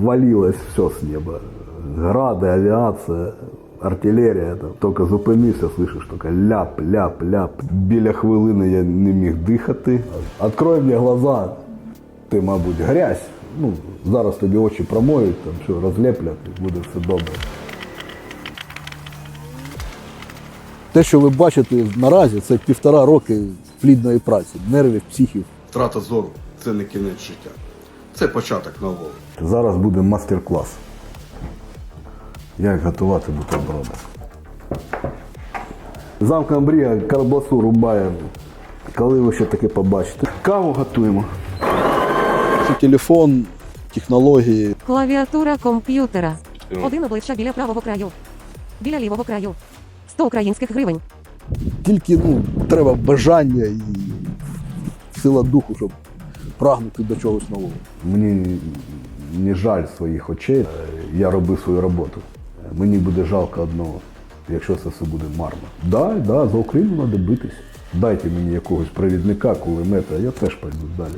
валилось все с неба. Грады, авиация, артилерія. Там. Тільки зупинився, слышиш, тільки ляп, ляп, ляп. Біля хвилини я не міг дихати. Открой мені глаза, ти, мабуть, грязь. Ну, зараз тобі очі промоють, там все розлеплять, буде все добре. Те, що ви бачите наразі, це півтора роки плідної праці, нервів, психів. Втрата зору це не кінець життя. Це початок нового. Зараз буде мастер-клас. Як готувати бутерброди. Замка мрія карбасу рубає. Коли ви ще таке побачите? Каву готуємо. Телефон, технології. Клавіатура комп'ютера. Один обличчя біля правого краю. Біля лівого краю. 100 українських гривень. Тільки ну, треба бажання і сила духу, щоб прагнути до чогось нового. Мені не жаль своїх очей. Я робив свою роботу. Мені буде жалко одного, якщо це все буде марно. Да, да, за Україну треба битись. Дайте мені якогось провідника, кулемета, я теж пойду далі.